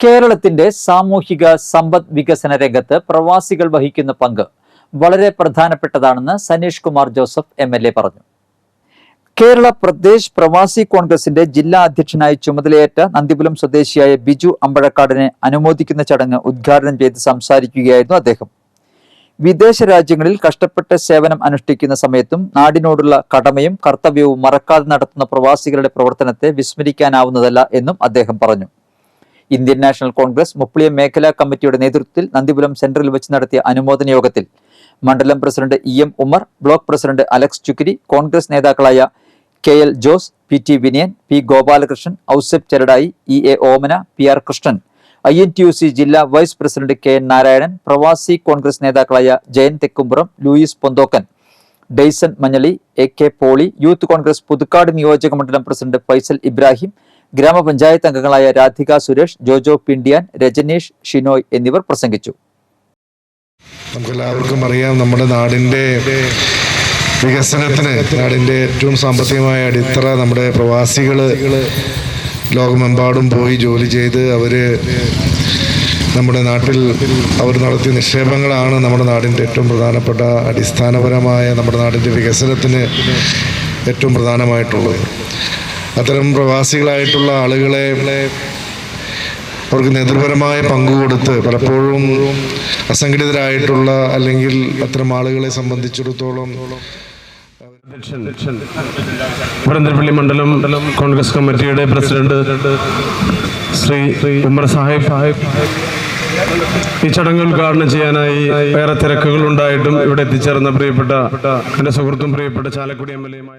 കേരളത്തിന്റെ സാമൂഹിക സമ്പദ് വികസന രംഗത്ത് പ്രവാസികൾ വഹിക്കുന്ന പങ്ക് വളരെ പ്രധാനപ്പെട്ടതാണെന്ന് Saneesh Kumar Joseph M L A പറഞ്ഞു. കേരള പ്രദേശ് പ്രവാസി കോൺഗ്രസിന്റെ ജില്ലാ അധ്യക്ഷനായി ചുമതലയേറ്റ നന്ദിപുലം സ്വദേശിയായ ബിജു അമ്പഴക്കാടിനെ അനുമോദിക്കുന്ന ചടങ്ങ് ഉദ്ഘാടനം ചെയ്ത് സംസാരിക്കുകയായിരുന്നു അദ്ദേഹം. വിദേശ രാജ്യങ്ങളിൽ കഷ്ടപ്പെട്ട സേവനം അനുഷ്ഠിക്കുന്ന സമയത്തും നാടിനോടുള്ള കടമയും കർത്തവ്യവും മറക്കാതെ നടത്തുന്ന പ്രവാസികളുടെ പ്രവർത്തനത്തെ വിസ്മരിക്കാനാവുന്നതല്ല എന്നും അദ്ദേഹം പറഞ്ഞു. ഇന്ത്യൻ നാഷണൽ കോൺഗ്രസ് മുപ്പളിയം മേഖലാ കമ്മിറ്റിയുടെ നേതൃത്വത്തിൽ നന്ദിപുരം സെന്ററിൽ വെച്ച് നടത്തിയ അനുമോദന യോഗത്തിൽ മണ്ഡലം president E M Umar block president Alex Chukkiri Congress നേതാക്കളായ K L Jose P T Vinayan P Gopalakrishnan Ousaf Cheradai E A Omana P R Krishnan. I N T U C ജില്ലാ vice president K N Narayanan പ്രവാസി കോൺഗ്രസ് നേതാക്കളായ Jayan Thekkumpuram Louis Ponthokkan. Daison Manjali A K Poly youth Congress Puthukkad നിയോജക മണ്ഡലം president Faisal Ibrahim ഗ്രാമപഞ്ചായത്ത് അംഗങ്ങളായ രാധിക സുരേഷ് ജോജോ പിണ്ടിയാൻ രജനീഷ് ഷിനോയ് എന്നിവർ പ്രസംഗിച്ചു. നമുക്കെല്ലാവർക്കും അറിയാം നമ്മുടെ നാടിന്റെ വികസനത്തിന് നാടിന്റെ ഏറ്റവും സാമ്പത്തികമായ അടിത്തറ നമ്മുടെ പ്രവാസികൾ ലോകമെമ്പാടും പോയി ജോലി ചെയ്ത് അവർ നമ്മുടെ നാട്ടിൽ അവർ നടത്തിയ നിക്ഷേപങ്ങളാണ് നമ്മുടെ നാടിന്റെ ഏറ്റവും പ്രധാനപ്പെട്ട അടിസ്ഥാനപരമായ നമ്മുടെ നാടിന്റെ വികസനത്തിന് ഏറ്റവും പ്രധാനമായിട്ടുള്ളത്. അത്തരം പ്രവാസികളായിട്ടുള്ള ആളുകളെ അവർക്ക് നേതൃപരമായ പങ്ക് കൊടുത്ത് പലപ്പോഴും അസംഘടിതരായിട്ടുള്ള അല്ലെങ്കിൽ അത്തരം ആളുകളെ സംബന്ധിച്ചിടത്തോളം അധ്യക്ഷൻ വരന്തരപ്പള്ളി മണ്ഡലം കോൺഗ്രസ് കമ്മിറ്റിയുടെ പ്രസിഡന്റ് ശ്രീ ഉമ്മർ സാഹിബ്. സാഹിബ് ഈ ചടങ്ങ് ഉദ്ഘാടനം ചെയ്യാനായി ഏറെ തിരക്കുകൾ ഉണ്ടായിട്ടും ഇവിടെ എത്തിച്ചേർന്ന പ്രിയപ്പെട്ട എന്റെ സുഹൃത്തും പ്രിയപ്പെട്ട ചാലക്കുടി എം എൽ എയുമായ